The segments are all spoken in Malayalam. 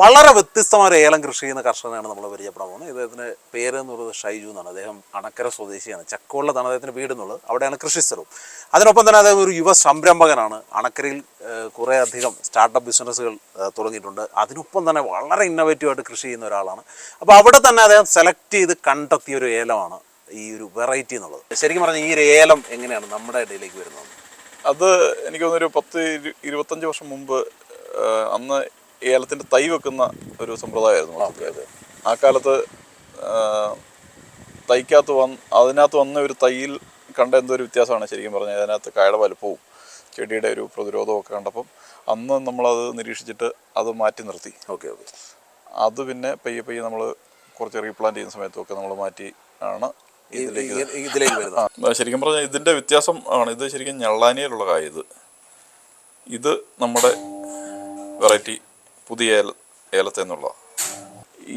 വളരെ വ്യത്യസ്തമായ ഒരു ഏലം കൃഷി ചെയ്യുന്ന കർഷകനാണ് നമ്മൾ പരിചയപ്പെടാൻ പോകുന്നത്. ഇദ്ദേഹത്തിന് പേര് എന്ന് പറയുന്നത് ഷൈജു എന്നാണ്. അദ്ദേഹം അണക്കര സ്വദേശിയാണ്. ചക്കോളിലാണ് അദ്ദേഹത്തിന്റെ വീട് എന്നുള്ളത്. അവിടെയാണ് കൃഷിസ്ഥലവും അതിനൊപ്പം തന്നെ അദ്ദേഹം ഒരു യുവ സംരംഭകനാണ്. അണക്കരയിൽ കുറേ അധികം സ്റ്റാർട്ടപ്പ് ബിസിനസ്സുകൾ തുടങ്ങിയിട്ടുണ്ട്. അതിനൊപ്പം തന്നെ വളരെ ഇന്നോവേറ്റീവായിട്ട് കൃഷി ചെയ്യുന്ന ഒരാളാണ്. അപ്പോൾ അവിടെ തന്നെ അദ്ദേഹം സെലക്ട് ചെയ്ത് കണ്ടെത്തിയ ഒരു ഏലമാണ് ഈ ഒരു വെറൈറ്റി എന്നുള്ളത്. ശരിക്കും പറഞ്ഞാൽ ഈ ഒരു ഏലം എങ്ങനെയാണ് നമ്മുടെ ഇടയിലേക്ക് വരുന്നത്? അത് എനിക്ക് തോന്നുന്നു ഒരു പത്ത് ഇരു- ഇരുപത്തഞ്ച് വർഷം മുമ്പ് അന്ന് ഏലത്തിന്റെ തൈ വെക്കുന്ന ഒരു സമ്പ്രദായമായിരുന്നു. ആ കാലത്ത് തൈക്കകത്ത് വന്ന് അതിനകത്ത് വന്ന ഒരു തൈയിൽ കണ്ട എന്തോ ഒരു വ്യത്യാസമാണ് ശരിക്കും പറഞ്ഞാൽ. അതിനകത്ത് കായയുടെ വലുപ്പവും ചെടിയുടെ ഒരു പ്രതിരോധവും ഒക്കെ കണ്ടപ്പം അന്ന് നമ്മളത് നിരീക്ഷിച്ചിട്ട് അത് മാറ്റി നിർത്തി. Okay okay. അത് പിന്നെ പയ്യെ പയ്യെ നമ്മൾ കുറച്ച് റീപ്ലാന്റ് ചെയ്യുന്ന സമയത്തൊക്കെ നമ്മൾ മാറ്റി ആണ് ഇതിലേക്ക് ഇതിലേക്ക് വരുന്നത്. ശരിക്കും പറഞ്ഞാൽ ഇതിന്റെ വ്യത്യാസം ആണ്. ഇത് ശരിക്കും ഞള്ളാനിയിലുള്ള കായ ഇത്. ഇത് നമ്മുടെ വെറൈറ്റി പുതിയ ഏല ഏലത്തെ എന്നുള്ള.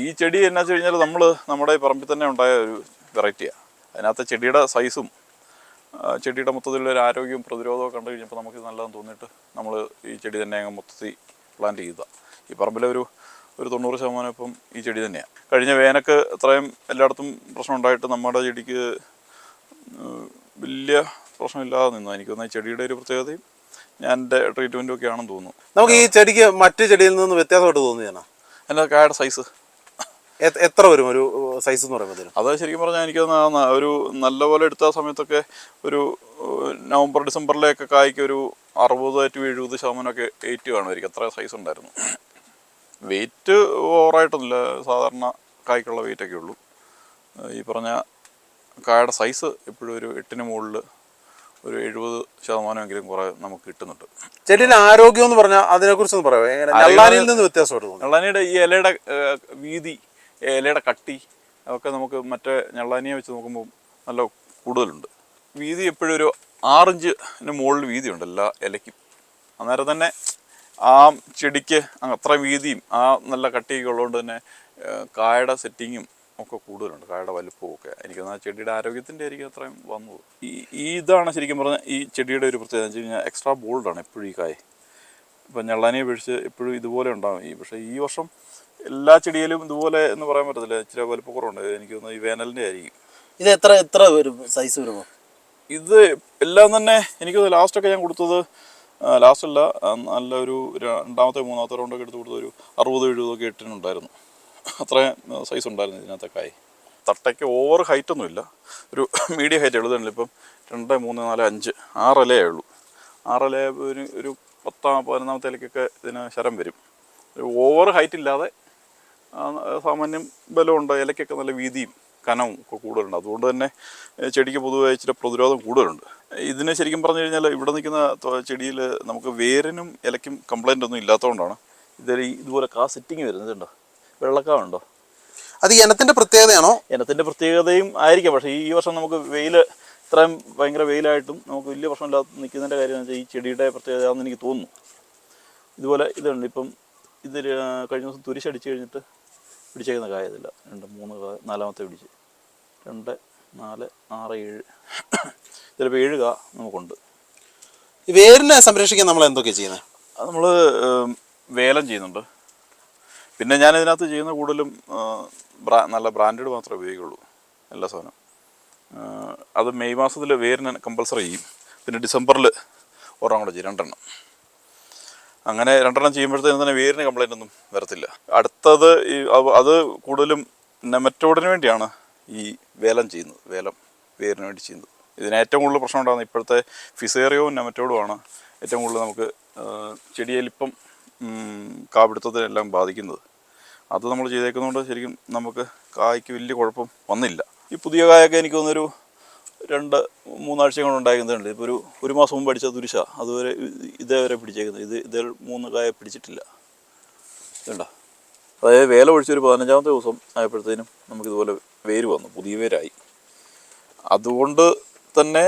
ഈ ചെടി എന്നാ വെച്ച് കഴിഞ്ഞാൽ നമ്മൾ നമ്മുടെ പറമ്പിൽ തന്നെ ഉണ്ടായ ഒരു വെറൈറ്റിയാണ് അതിനകത്ത് ചെടിയുടെ സൈസും ചെടിയുടെ മൊത്തത്തിലുള്ള ആരോഗ്യവും പ്രതിരോധവും കണ്ടു കഴിഞ്ഞപ്പോൾ നമുക്ക് നല്ലതെന്ന് തോന്നിയിട്ട് നമ്മൾ ഈ ചെടി തന്നെ അങ്ങ് മൊത്തത്തിൽ പ്ലാന്റ് ചെയ്തതാണ് ഈ പറമ്പിലെ ഒരു ഒരു തൊണ്ണൂറ് ശതമാനം ഇപ്പം ഈ ചെടി തന്നെയാണ് കഴിഞ്ഞ വേനക്ക് അത്രയും എല്ലായിടത്തും പ്രശ്നം ഉണ്ടായിട്ട് നമ്മുടെ ചെടിക്ക് വലിയ പ്രശ്നമില്ലാതെ നിന്നു. എനിക്ക് തോന്നുന്നു ചെടിയുടെ ഒരു പ്രത്യേകതയും ഞാൻ എന്റെ ട്രീറ്റ്മെന്റും ഒക്കെ ആണെന്ന് തോന്നുന്നു. നമുക്ക് ഈ ചെടിക്ക് മറ്റു ചെടിയിൽ നിന്ന് വ്യത്യാസമായിട്ട് തോന്നിയാണ് എന്റെ കായുടെ സൈസ് എത്ര വരും ഒരു സൈസ് എന്ന് പറയുമ്പോൾ അത് ശരിക്കും പറഞ്ഞാൽ എനിക്ക് ഒരു നല്ലപോലെ എടുത്ത സമയത്തൊക്കെ ഒരു നവംബർ ഡിസംബറിലേക്ക് കായ്ക്ക് ഒരു അറുപത് ടു എഴുപത് ശതമാനമൊക്കെ എയ്റ്റ് കാണുമായിരിക്കും അത്ര സൈസ് ഉണ്ടായിരുന്നു. വെയിറ്റ് ഓവറായിട്ടൊന്നുമില്ല സാധാരണ കായ്ക്കുള്ള വെയിറ്റൊക്കെ ഉള്ളൂ ഈ പറഞ്ഞ കായയുടെ സൈസ് എപ്പോഴും ഒരു എട്ടിന് മുകളിൽ ഒരു എഴുപത് ശതമാനമെങ്കിലും കുറെ നമുക്ക് കിട്ടുന്നുണ്ട്. ചെടിയുടെ ആരോഗ്യം എന്ന് പറഞ്ഞാൽ അതിനെ കുറിച്ച് ഒന്ന് പറയാം? എങ്ങനെ നിന്ന് വ്യത്യാസമായിട്ട് ഈ ഇലയുടെ വീതി ഇലയുടെ കട്ടി ഒക്കെ നമുക്ക് മറ്റേ ഞള്ളാനിയെ വെച്ച് നോക്കുമ്പോൾ നല്ല കൂടുതലുണ്ട്. വീതി എപ്പോഴും ഒരു ആറിഞ്ചിന് മുകളിൽ വീതിയുണ്ട് എല്ലാ ഇലയ്ക്കും. അന്നേരം തന്നെ ആ ചെടിക്ക് അത്ര വീതിയും ആ നല്ല കട്ടിയൊക്കെ ഉള്ളതുകൊണ്ട് തന്നെ കായയുടെ സെറ്റിങ്ങും ഒക്കെ കൂടുതലുണ്ട്. കായയുടെ വലുപ്പവും ഒക്കെ എനിക്ക് ആ ചെടിയുടെ ആരോഗ്യത്തിന്റെ ആയിരിക്കും അത്രയും വന്നത് ഈ ഈ ഇതാണ് ശരിക്കും പറഞ്ഞാൽ ഈ ചെടിയുടെ ഒരു പ്രത്യേകത. എന്ന് വെച്ച് കഴിഞ്ഞാൽ എക്സ്ട്രാ ബോൾഡാണ് എപ്പോഴും ഈ കായ. ഇപ്പം ഞള്ളാനിയെ പിടിച്ച് എപ്പോഴും ഇതുപോലെ ഉണ്ടാകും ഈ പക്ഷേ ഈ വർഷം എല്ലാ ചെടിയിലും ഇതുപോലെ എന്ന് പറയാൻ പറ്റത്തില്ല. ഇച്ചിരി വലുപ്പക്കുറവുണ്ട് എനിക്ക് തോന്നുന്നു ഈ വേനലിന്റെ ആയിരിക്കും. ഇത് എത്ര എത്ര വരും? സൈസ് വരുമോ? ഇത് എല്ലാം തന്നെ എനിക്ക് ലാസ്റ്റൊക്കെ ഞാൻ കൊടുത്തത് ലാസ്റ്റല്ല അല്ല ആ, നല്ല ഒരു രണ്ടാമത്തെ മൂന്നാമത്തെ റൗണ്ടൊക്കെ എടുത്ത് കൊടുത്തത് ഒരു അറുപത് എഴുപതൊക്കെ എട്ടിനുണ്ടായിരുന്നു അത്രയും സൈസ് ഉണ്ടായിരുന്നു ഇതിനകത്തെ കായ് തട്ടയ്ക്ക് ഓവർ ഹൈറ്റ് ഒന്നുമില്ല. ഒരു മീഡിയം ഹൈറ്റ് എഴുതുന്നില്ല ഇപ്പം രണ്ട് മൂന്ന് നാല് അഞ്ച് ആറലേ ഉള്ളൂ. ആറല ഒരു ഒരു പത്താം പതിനൊന്നാമത്തെ ഇലക്കൊക്കെ ഇതിന് ശരം വരും. ഒരു ഓവർ ഹൈറ്റ് ഇല്ലാതെ സാമാന്യം ബലമുണ്ട്. ഇലക്കൊക്കെ നല്ല വീതിയും കനവും ഒക്കെ കൂടുതലുണ്ട്. അതുകൊണ്ട് തന്നെ ചെടിക്ക് പൊതുവെ ഇച്ചിരി പ്രതിരോധം കൂടുതലുണ്ട്. ഇതിന് ശരിക്കും പറഞ്ഞു കഴിഞ്ഞാൽ ഇവിടെ നിൽക്കുന്ന ചെടിയിൽ നമുക്ക് വേരിനും ഇലയ്ക്കും കംപ്ലൈന്റ് ഒന്നും ഇല്ലാത്തതുകൊണ്ടാണ് ഇതിൽ ഇതുപോലെ കാ സെറ്റിങ് വരുന്നുണ്ടോ വെള്ളക്കാവുണ്ടോ അത് ഇനത്തിന്റെ പ്രത്യേകതയാണോ? ഇനത്തിന്റെ പ്രത്യേകതയും ആയിരിക്കാം. പക്ഷേ ഈ വർഷം നമുക്ക് വെയിൽ ഇത്രയും ഭയങ്കര വെയിലായിട്ടും നമുക്ക് വലിയ പ്രശ്നമില്ലാതെ നിൽക്കുന്നതിന്റെ കാര്യം വെച്ചാൽ ഈ ചെടിയുടെ പ്രത്യേകതയാണെന്ന് എനിക്ക് തോന്നുന്നു. ഇതുപോലെ ഇതുണ്ട്. ഇപ്പം ഇത് കഴിഞ്ഞ ദിവസം തുരിശടിച്ച് കഴിഞ്ഞിട്ട് പിടിച്ചേക്കുന്ന കായതില്ല. രണ്ട് മൂന്ന് കായ നാലാമത്തെ പിടിച്ച്. രണ്ട് നാല് ആറ് ഏഴ്. ചിലപ്പോൾ ഏഴ് കാ നമുക്കുണ്ട്. വേരിനെ സംരക്ഷിക്കാൻ നമ്മൾ എന്തൊക്കെയാണ് ചെയ്യുന്നത്? നമ്മൾ വേലം ചെയ്യുന്നുണ്ട്. പിന്നെ ഞാൻ ഇതിനകത്ത് ചെയ്യുന്ന കൂടുതലും ബ്രാ നല്ല ബ്രാൻഡഡ് മാത്രമേ ഉപയോഗിക്കുള്ളൂ എല്ലാ സാധനവും. അത് മെയ് മാസത്തിൽ വേരിന് കമ്പൽസറി ചെയ്യും. പിന്നെ ഡിസംബറിൽ ഒരെണ്ണം കൂടെ ചെയ്യും രണ്ടെണ്ണം. അങ്ങനെ രണ്ടെണ്ണം ചെയ്യുമ്പോഴത്തേനും തന്നെ വേരിന് കംപ്ലൈന്റ് ഒന്നും വരത്തില്ല. അടുത്തത് ഈ അത് കൂടുതലും നെമറ്റോഡിന് വേണ്ടിയാണ് ഈ വേലം ചെയ്യുന്നത് വേലം വേരിന് വേണ്ടി ചെയ്യുന്നത്. ഇതിന് ഏറ്റവും കൂടുതൽ പ്രശ്നം ഉണ്ടാകുന്നത് ഇപ്പോഴത്തെ ഫിസേറിയവും നെമറ്റോഡുമാണ് ഏറ്റവും കൂടുതൽ നമുക്ക് ചെടിയലിപ്പം ചെടിയിലിപ്പം കാപിടുത്തത്തിനെല്ലാം ബാധിക്കുന്നത്. അത് നമ്മൾ ചെയ്തേക്കുന്നതുകൊണ്ട് ശരിക്കും നമുക്ക് കായ്ക്ക് വലിയ കുഴപ്പം വന്നില്ല. ഈ പുതിയ കായൊക്കെ എനിക്ക് തോന്നുന്നൊരു രണ്ട് മൂന്നാഴ്ച കൊണ്ട് ഉണ്ടായിരുന്നുണ്ട്. ഇപ്പോൾ ഒരു ഒരു മാസം മുമ്പ് അടിച്ച തുരിശ അതുവരെ ഇത് ഇതേവരെ പിടിച്ചേക്കുന്നത്. ഇത് ഇതേ മൂന്ന് കായ പിടിച്ചിട്ടില്ല. ഇതുണ്ട? അതായത് വേല ഒഴിച്ചൊരു പതിനഞ്ചാമത്തെ ദിവസം ആയപ്പോഴത്തേനും നമുക്കിതുപോലെ വേര് വന്നു പുതിയ വേരായി. അതുകൊണ്ട് തന്നെ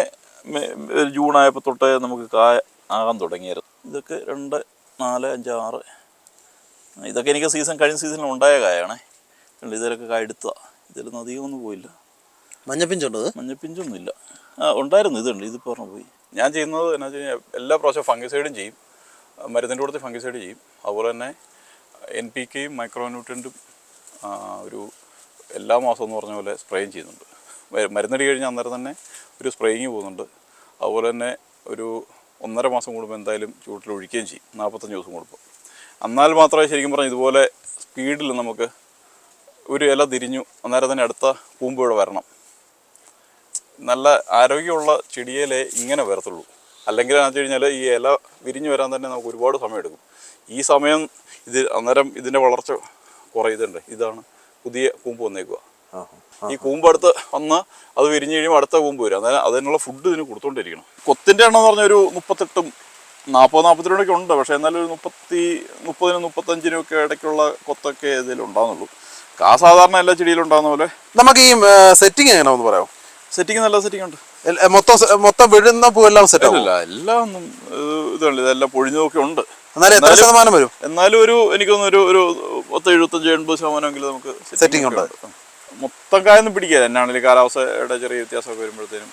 ജൂൺ ആയപ്പോൾ തൊട്ടേ നമുക്ക് കായ ആകാൻ തുടങ്ങിയായിരുന്നു. ഇതൊക്കെ രണ്ട് നാല് അഞ്ച് ആറ് ഇതൊക്കെ എനിക്ക് സീസൺ കഴിഞ്ഞ സീസണിൽ ഉണ്ടായ കായാണേ. ഇതിലൊക്കെ കായ എടുത്തതാണ് ഇതിലൊന്നും അധികമൊന്നും പോയില്ല. മഞ്ഞപ്പിഞ്ചുണ്ടോ മഞ്ഞപ്പിഞ്ചൊന്നും ഇല്ല. ആ ഉണ്ടായിരുന്നു ഇതുണ്ട് ഇതിപ്പോൾ പറഞ്ഞു പോയി. ഞാൻ ചെയ്യുന്നത് എന്നാ വെച്ച് കഴിഞ്ഞാൽ എല്ലാ പ്രാവശ്യം ഫംഗിസൈഡും ചെയ്യും. മരുന്നിന്റെ കൂടെ ഫംഗിസൈഡ് ചെയ്യും. അതുപോലെ തന്നെ എൻ പി കെയും മൈക്രോന്യൂട്രന്റും ഒരു എല്ലാ മാസം എന്ന് പറഞ്ഞ പോലെ സ്പ്രേയും ചെയ്യുന്നുണ്ട്. മരുന്നടി കഴിഞ്ഞാൽ അന്നേരം തന്നെ ഒരു സ്പ്രേയിങ് പോകുന്നുണ്ട്. അതുപോലെ തന്നെ ഒരു ഒന്നര മാസം കൂടുമ്പോൾ എന്തായാലും ചൂട്ടിൽ ഒഴിക്കുകയും ചെയ്യും. നാൽപ്പത്തഞ്ച് ദിവസം കൂടുമ്പോൾ എന്നാൽ മാത്രമേ ശരിക്കും പറഞ്ഞാൽ ഇതുപോലെ സ്പീഡിൽ നമുക്ക് ഒരു ഇല തിരിഞ്ഞു അന്നേരം തന്നെ അടുത്ത പൂമ്പുഴ ഇവിടെ വരണം. നല്ല ആരോഗ്യമുള്ള ചെടിയിലേ ഇങ്ങനെ വരത്തുള്ളൂ. അല്ലെങ്കിൽ എന്ന് വെച്ച് കഴിഞ്ഞാൽ ഈ ഇല വിരിഞ്ഞു വരാൻ തന്നെ നമുക്ക് ഒരുപാട് സമയം എടുക്കും ഈ സമയം ഇത് അന്നേരം ഇതിന്റെ വളർച്ച കുറയുന്നുണ്ട്. ഇതാണ് പുതിയ കൂമ്പ് വന്നേക്കുക ഈ കൂമ്പ് അടുത്ത് വന്ന് അത് വിരിഞ്ഞു കഴിയുമ്പോൾ അടുത്ത കൂമ്പ് വരും. അതായത് അതിനുള്ള ഫുഡ് ഇതിന് കൊടുത്തോണ്ടിരിക്കണം. കൊത്തിന്റെ എണ്ണം എന്ന് പറഞ്ഞാൽ ഒരു മുപ്പത്തെട്ടും നാൽപ്പത് നാൽപ്പത്തിരണ്ടൊക്കെ ഉണ്ട്. പക്ഷേ എന്നാലും ഒരു മുപ്പത്തി മുപ്പതിനും മുപ്പത്തഞ്ചിനും ഒക്കെ ഇടയ്ക്കുള്ള കൊത്തൊക്കെ ഇതിൽ ഉണ്ടാകുന്നുള്ളൂ കാ സാധാരണ എല്ലാ ചെടിയിലും ഉണ്ടാകുന്ന പോലെ. നമുക്ക് ഈ സെറ്റിംഗ് എങ്ങനെയാണെന്ന് പറയാമോ? സെറ്റിംഗ് നല്ല സെറ്റിംഗ് ഉണ്ട്. മൊത്തം മൊത്തം വിഴുന്ന പൂവെല്ലാം സെറ്റ് അല്ല എല്ലാം ഒന്നും ഇതുണ്ട്. ഇതെല്ലാം പൊഴിഞ്ഞതൊക്കെ ഉണ്ട്. എന്നാലും എത്ര ശതമാനം വരും? എന്നാലും ഒരു എനിക്കൊന്ന് ഒരു ഒരു പത്ത് എഴുപത്തഞ്ച് എൺപത് ശതമാനമെങ്കിലും നമുക്ക് സെറ്റിംഗ് ഉണ്ട്. മൊത്തം കായൊന്നും പിടിക്കുക എന്നാണെങ്കിൽ കാലാവസ്ഥയുടെ ചെറിയ വ്യത്യാസമൊക്കെ വരുമ്പോഴത്തേനും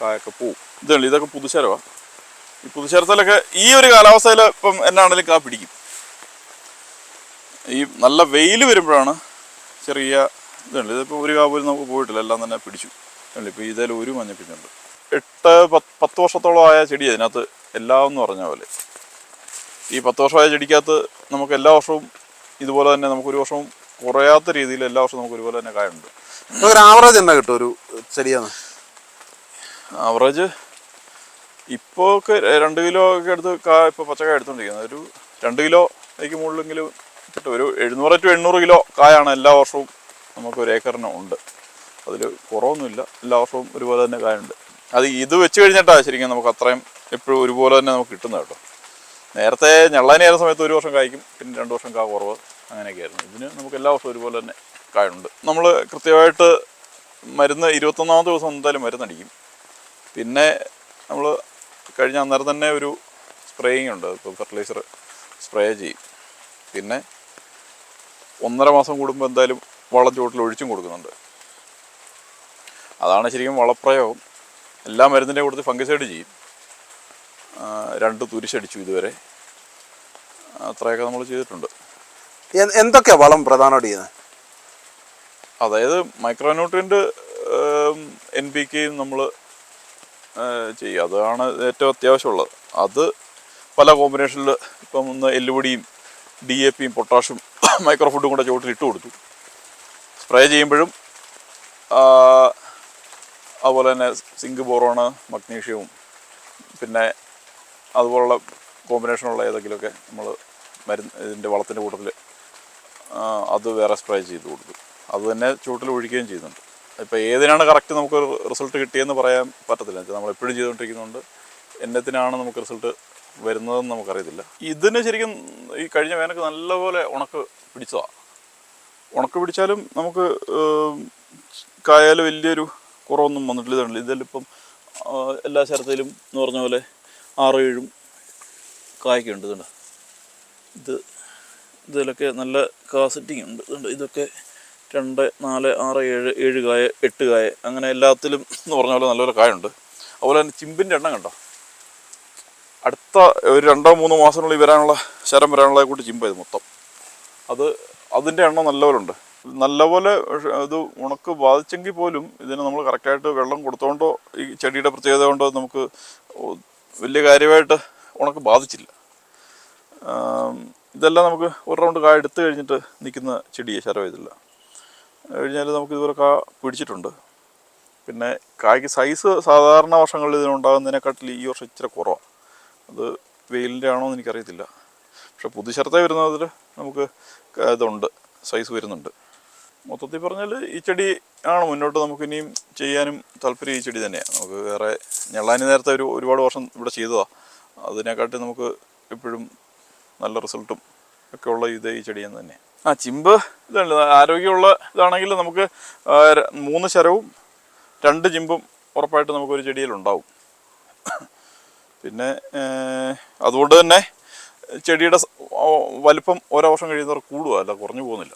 കായൊക്കെ പോവും. ഇതുണ്ട്. ഇതൊക്കെ പുതുശരമാണ് ഈ പുതുച്ചേർത്തലൊക്കെ ഈ ഒരു കാലാവസ്ഥയിൽ ഇപ്പം എന്നാണെങ്കിലും കാ പിടിക്കും. ഈ നല്ല വെയിൽ വരുമ്പോഴാണ് ചെറിയ ഇതുണ്ട്. ഇതിപ്പോൾ ഒരു കാ പോലും നമുക്ക് പോയിട്ടില്ല. എല്ലാം തന്നെ പിടിച്ചു. ഇപ്പോൾ ഇതിൽ ഒരു മഞ്ഞപ്പിഞ്ഞുണ്ട് എട്ട് പത്ത് പത്ത് വർഷത്തോളം ആയ ചെടി അതിനകത്ത് എല്ലാം എന്ന് പറഞ്ഞ പോലെ. ഈ പത്ത് വർഷമായ ചെടിക്കകത്ത് നമുക്ക് എല്ലാ വർഷവും ഇതുപോലെ തന്നെ നമുക്ക് ഒരു വർഷവും കുറയാത്ത രീതിയിൽ എല്ലാ വർഷവും നമുക്ക് ഒരുപോലെ തന്നെ കായുണ്ട്. ഒരു ആവറേജ് എന്നാ കിട്ടും? ഒരു ചെടിയാണ് ആവറേജ് ഇപ്പോൾ ഒക്കെ രണ്ട് കിലോ ഒക്കെ എടുത്ത് കാ ഇപ്പോൾ പച്ചക്കായ എടുത്തുകൊണ്ടിരിക്കുന്നത് ഒരു രണ്ട് കിലോ അതിക്ക് മുകളിലെങ്കിലും കിട്ടും ഒരു എഴുന്നൂറ് ടു എണ്ണൂറ് കിലോ കായാണ് എല്ലാ വർഷവും നമുക്ക് ഒരു ഏക്കറിന് ഉണ്ട്. അതിൽ കുറവൊന്നുമില്ല. എല്ലാ വർഷവും ഒരുപോലെ തന്നെ കായുണ്ട്. അത് ഇത് വെച്ച് കഴിഞ്ഞിട്ടാണ് ശരിക്കും നമുക്ക് അത്രയും എപ്പോഴും ഒരുപോലെ തന്നെ നമുക്ക് കിട്ടുന്നത് കേട്ടോ. നേരത്തെ ഞള്ളാനി സമയത്ത് ഒരു വർഷം കായ്ക്കും പിന്നെ രണ്ട് വർഷം കാ കുറവ് അങ്ങനെയൊക്കെയായിരുന്നു ഇതിന് നമുക്ക് എല്ലാ വർഷവും ഒരുപോലെ തന്നെ കായുണ്ട്. നമ്മൾ കൃത്യമായിട്ട് മരുന്ന് ഇരുപത്തൊന്നാമത്തെ ദിവസം എന്തായാലും മരുന്നടിക്കും. പിന്നെ നമ്മൾ കഴിഞ്ഞ അന്നേരം തന്നെ ഒരു സ്പ്രേയിങ് ഉണ്ട്. ഇപ്പോൾ ഫെർട്ടിലൈസർ സ്പ്രേ ചെയ്യും. പിന്നെ ഒന്നര മാസം കൂടുമ്പോൾ എന്തായാലും വളം ചുവട്ടിൽ ഒഴിച്ചും കൊടുക്കുന്നുണ്ട്. അതാണ് ശരിക്കും വളപ്രയോഗം. എല്ലാ മരുന്നിന്റെ കൂടുതൽ ഫംഗിസൈഡ് ചെയ്യും. രണ്ട് തുരിശടിച്ചു ഇതുവരെ. അത്രയൊക്കെ നമ്മൾ ചെയ്തിട്ടുണ്ട്. എന്തൊക്കെയാണ് എന്തൊക്കെയാ വളം പ്രധാനമായിട്ട് ചെയ്യുന്നത് അതായത് മൈക്രോന്യൂട്രിയന്റ് എൻ പി കെയും നമ്മൾ ചെയ്യും അതാണ് ഏറ്റവും അത്യാവശ്യമുള്ളത്. അത് പല കോമ്പിനേഷനിൽ ഇപ്പം ഒന്ന് എല്ലുപൊടിയും ഡി എ പിയും പൊട്ടാഷും മൈക്രോ ഫുഡും കൂടെ ചുവട്ടിൽ ഇട്ട് കൊടുത്തു. സ്പ്രേ ചെയ്യുമ്പോഴും അതുപോലെ തന്നെ സിങ്ക് ബോറോണ് മഗ്നീഷ്യവും പിന്നെ അതുപോലുള്ള കോമ്പിനേഷനുള്ള ഏതെങ്കിലുമൊക്കെ നമ്മൾ മരുന്ന് ഇതിന്റെ വളത്തിന്റെ കൂട്ടത്തിൽ അത് വേറെ സ്പ്രേ ചെയ്ത് കൊടുത്തു. അത് തന്നെ ചുവട്ടിൽ ഒഴിക്കുകയും ചെയ്യുന്നുണ്ട്. ഇപ്പോൾ ഏതിനാണ് കറക്റ്റ് നമുക്ക് റിസൾട്ട് കിട്ടിയെന്ന് പറയാൻ പറ്റത്തില്ല. നമ്മൾ എപ്പോഴും ചെയ്തുകൊണ്ടിരിക്കുന്നതുകൊണ്ട് എന്നത്തിനാണ് നമുക്ക് റിസൾട്ട് വരുന്നതെന്ന് നമുക്കറിയത്തില്ല. ഇതിന് ശരിക്കും ഈ കഴിഞ്ഞ വേനൽക്ക് നല്ലപോലെ ഉണക്ക് പിടിച്ചതാണ് ഉണക്ക് പിടിച്ചാലും നമുക്ക് കായാലും വലിയൊരു കുറവൊന്നും വന്നിട്ടില്ല. ഇതാണല്ലോ ഇതിലിപ്പം ഇപ്പം എല്ലാ ശരത്തിലും എന്ന് പറഞ്ഞ പോലെ ആറും ഏഴും കായ്ക്കുണ്ട്. ഇതുണ്ട്. ഇത് ഇതിലൊക്കെ നല്ല കാസറ്റിംഗ് ഉണ്ട്. ഇതുണ്ട്. ഇതൊക്കെ രണ്ട് നാല് ആറ് ഏഴ് ഏഴ് കായ എട്ട് കായ അങ്ങനെ എല്ലാത്തിലും എന്ന് പറഞ്ഞ പോലെ നല്ലൊരു കായുണ്ട്. അതുപോലെ തന്നെ ചിമ്പിന്റെ എണ്ണം കണ്ടോ? അടുത്ത ഒരു രണ്ടോ മൂന്നോ മാസത്തിനുള്ളിൽ വരാനുള്ള ശരം വരാനുള്ള കൂട്ടി ചിമ്പായത് മൊത്തം. അത് അതിന്റെ എണ്ണം നല്ലപോലെ ഉണ്ട് നല്ലപോലെ ഇത് ഉണക്ക് ബാധിച്ചെങ്കിൽ പോലും ഇതിന് നമ്മൾ കറക്റ്റായിട്ട് വെള്ളം കൊടുത്തോണ്ടോ ഈ ചെടിയുടെ പ്രത്യേകത കൊണ്ടോ നമുക്ക് വലിയ കാര്യമായിട്ട് ഉണക്ക് ബാധിച്ചില്ല. ഇതെല്ലാം നമുക്ക് ഒരു റൗണ്ട് കായ എടുത്തു കഴിഞ്ഞിട്ട് നിൽക്കുന്ന ചെടിയെ ശരം ഇതില്ല. കഴിഞ്ഞാൽ നമുക്ക് ഇതുപോലെ കാ പിടിച്ചിട്ടുണ്ട്. പിന്നെ കായ്ക്ക് സൈസ് സാധാരണ വർഷങ്ങളിൽ ഇതിനുണ്ടാകുന്നതിനെക്കാട്ടിൽ ഈ വർഷം ഇച്ചിരി കുറവാണ് അത് വെയിലിന്റെ ആണോ എന്ന് എനിക്കറിയത്തില്ല. പക്ഷെ പുതുശരത്തെ വരുന്നതിൽ നമുക്ക് ഇതുണ്ട് സൈസ് വരുന്നുണ്ട്. മൊത്തത്തിൽ പറഞ്ഞാൽ ഈ ചെടി ആണ് മുന്നോട്ട് നമുക്ക് ഇനിയും ചെയ്യാനും താല്പര്യം ഈ ചെടി തന്നെയാണ് നമുക്ക് വേറെ ഞെള്ളാനി നേരത്തെ ഒരു ഒരുപാട് വർഷം ഇവിടെ ചെയ്തതാണ് അതിനെക്കാട്ടി നമുക്ക് എപ്പോഴും നല്ല റിസൾട്ടും ഒക്കെ ഉള്ള ഇത് ഈ ചെടി തന്നെയാണ് തന്നെ. ആ ചിമ്പ് ഇതുണ്ട്. ആരോഗ്യമുള്ള ഇതാണെങ്കിൽ നമുക്ക് മൂന്ന് ശരവും രണ്ട് ചിമ്പും ഉറപ്പായിട്ട് നമുക്കൊരു ചെടിയിലുണ്ടാവും. പിന്നെ അതുകൊണ്ട് തന്നെ ചെടിയുടെ വലിപ്പം ഓരോ വർഷം കഴിയുന്നവർ കൂടുക അല്ല കുറഞ്ഞു പോകുന്നില്ല.